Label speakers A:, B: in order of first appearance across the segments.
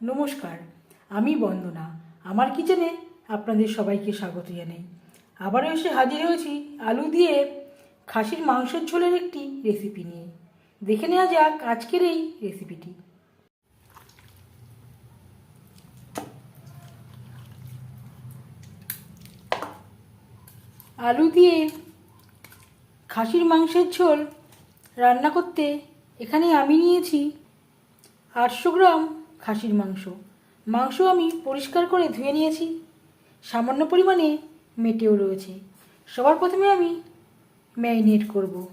A: নমস্কার, আমি বন্দনা। আমার কিচেনে আপনাদের সবাইকে স্বাগত জানাই। আবারও এসে হাজির হয়েছি আলু দিয়ে খাসির মাংসের ঝোলের একটি রেসিপি নিয়ে। দেখে নেওয়া যাক আজকের এই রেসিপিটি আলু দিয়ে খাসির মাংসের ঝোল রান্না করতে এখানে আমি নিয়েছি আটশো গ্রাম খাসির মাংস। মাংস আমি পরিষ্কার করে ধুয়ে নিয়েছি। সামান্য পরিমাণে মেটেও রয়েছে। সবার প্রথমে আমি ম্যারিনেট করব।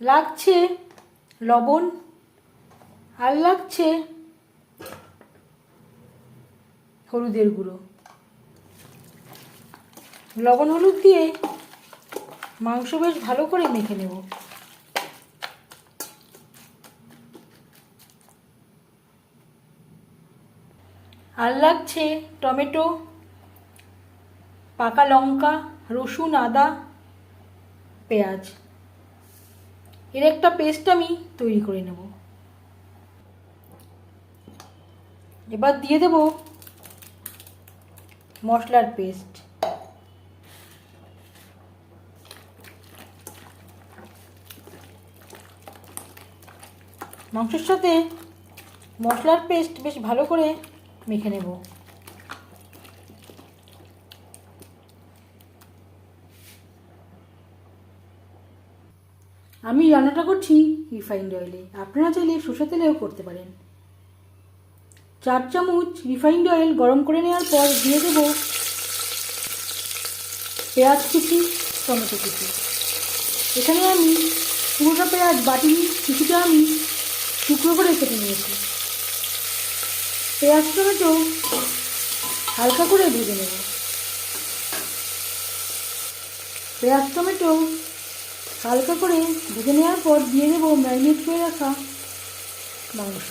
A: লাগছে লবণ আর লাগছে হলুদের গুঁড়ো। লবণ হলুদ দিয়ে মাংস বেশ ভালো করে মেখে নেব। আর লাগছে টমেটো, পাকা লঙ্কা, রসুন, আদা, পেঁয়াজ। এর একটা পেস্ট আমি তৈরি করে নেব। এবার দিয়ে দেব মশলার পেস্ট মাংসের সাথে মশলার পেস্ট বেশ ভালো করে মেখে নেব। আমি রান্নাটা করছি রিফাইন্ড অয়েলে। আপনারা চাইলে সরষে তেলেও করতে পারেন। চার চামচ রিফাইন্ড অয়েল গরম করে নেওয়ার পর দিয়ে দেবো পেঁয়াজ কুচি, টমেটো কুচি। এখানে আমি পুরোটা পেঁয়াজ বাটিনি কিছুটা আমি টুকরো করে কেটে নিয়েছি। পেঁয়াজ টমেটো হালকা করে ভেজে নেব। পেঁয়াজ, টমেটো হালকা করে ভেজে নেওয়ার পর দিয়ে দেবো ম্যারিনেট করে রাখা মাংস।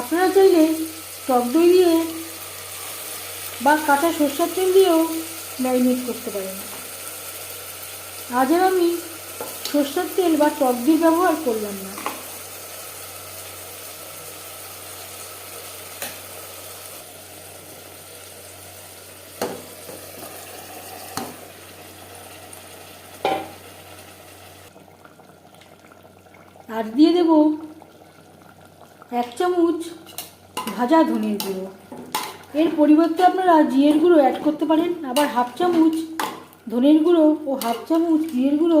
A: আপনারা চাইলে টক দই দিয়ে বা কাঁচা সর্ষের তেল দিয়েও ম্যারিনেট করতে পারেন। আজ আমি সর্ষের তেল বা টক দই ব্যবহার করলাম না। আর দিয়ে দেব এক চামচ ভাজা ধনের গুঁড়ো। এর পরিবর্তে আপনারা জিরের গুঁড়ো অ্যাড করতে পারেন। আবার হাফ চামচ ধনের গুঁড়ো ও হাফ চামচ জিরের গুঁড়ো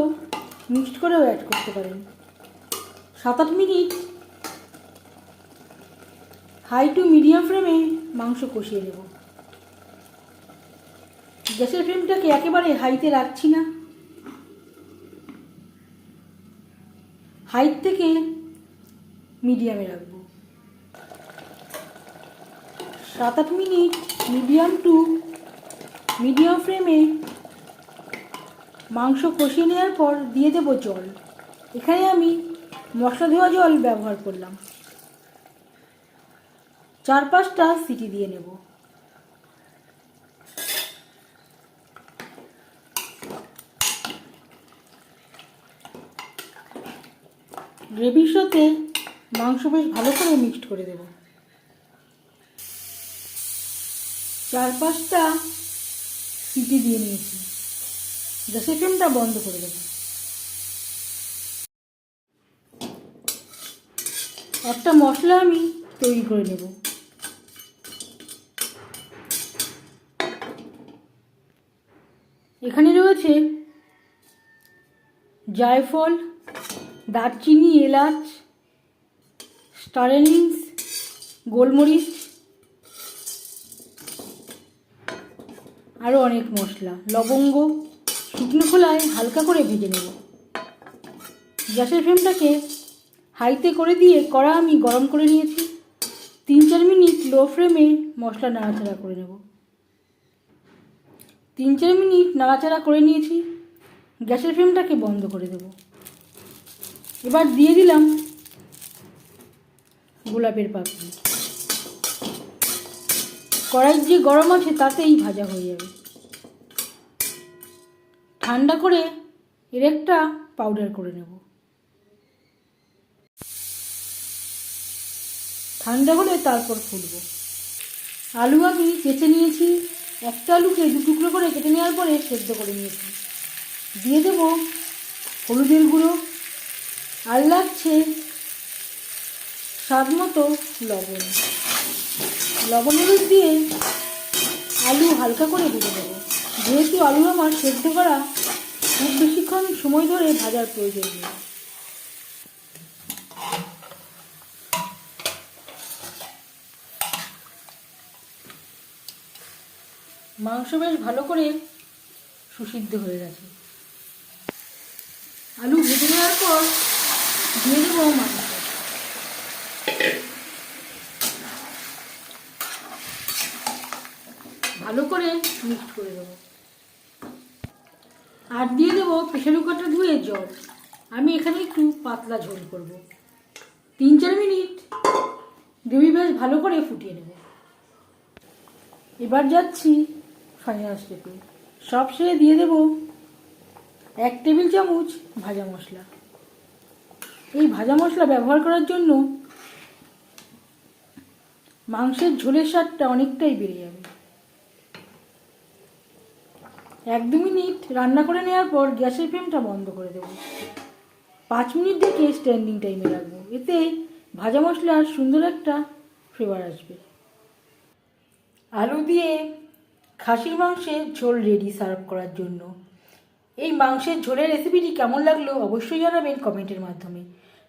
A: মিক্সড করেও অ্যাড করতে পারেন। সাত আট মিনিট হাই টু মিডিয়াম ফ্লেমে মাংস কষিয়ে নেব। গ্যাসের ফ্লেমটাকে একেবারে হাইতে রাখছি না। হাইট থেকে মিডিয়ামে রাখব। সাত আট মিনিট মিডিয়াম টু মিডিয়াম ফ্লেমে মাংস কষিয়ে নেওয়ার পর দিয়ে দেবো জল। এখানে আমি মশলা ধোয়া জল ব্যবহার করলাম। চার পাঁচটা সিটি দিয়ে নেব। গ্রেভির সাথে মাংস বেশ ভালো করে মিক্সড করে দেব। চার পাঁচটা সিটি দিয়ে নিয়েছি। গ্যাসের ফ্লেমটা বন্ধ করে দেব। একটা মশলা আমি তৈরি করে নেব। এখানে রয়েছে জায়ফল দারচিনি, এলাচ স্টারেনিংস গোলমরিচ আরও অনেক মশলা, লবঙ্গ, শুকনো খোলায় হালকা করে ভেজে নেব। গ্যাসের ফ্লেমটাকে হাইতে করে দিয়ে কড়া আমি গরম করে নিয়েছি। তিন চার মিনিট লো ফ্লেমে মশলা নাড়াচাড়া করে নেব। তিন চার মিনিট নাড়াচাড়া করে নিয়েছি। গ্যাসের ফ্লেমটাকে বন্ধ করে দেব। এবার দিয়ে দিলাম গোলাপের পাপড়ি। কড়াই যে গরম আছে তাতেই ভাজা হয়ে যাবে। ঠান্ডা করে এর একটা পাউডার করে নেব। ঠান্ডা হলে তারপর খুলবো আলু আমি কেটে নিয়েছি। একটা আলুকে দু টুকরো করে কেটে নেওয়ার পরে সেদ্ধ করে নিয়েছি। দিয়ে দেব হলুদের গুঁড়ো। আর লাগছে স্বাদ মতো লবণ। লবণ হলুদ দিয়ে আলু হালকা করে ভেজে দেবো যেহেতু আলু আমার সেদ্ধ করা খুব বেশিক্ষণ সময় ধরে ভাজার প্রয়োজন নেই। মাংস বেশ ভালো করে সুসিদ্ধ হয়ে গেছে। আলু ভেজে নেওয়ার পর দিয়ে দেবো মাংস ভালো করে মিক্সড করে দেবো। আর দিয়ে দেবো প্রেশার কুকারটা ধুয়ে জল। আমি এখানে একটু পাতলা ঝোল করব। তিন চার মিনিট। গ্রেভি বেশ ভালো করে ফুটিয়ে নেব। এবার যাচ্ছি ফাইনাল স্টেপে সব দিয়ে দেব এক টেবিল চামচ ভাজা মশলা। এই ভাজা মশলা ব্যবহার করার জন্য মাংসের ঝোলের স্বাদটা অনেকটাই বেড়ে যাবে। এক দু মিনিট রান্না করে নেওয়ার পর গ্যাসের ফ্লেমটা বন্ধ করে দেবো। পাঁচ মিনিট ডেকে স্ট্যান্ডিং টাইমে রাখব। এতে ভাজা মশলার সুন্দর একটা ফ্লেভার আসবে। আলু দিয়ে খাসির মাংসের ঝোল রেডি সার্ভ করার জন্য। এই মাংসের ঝোলের রেসিপিটি কেমন লাগল অবশ্যই জানাবেন কমেন্টের মাধ্যমে।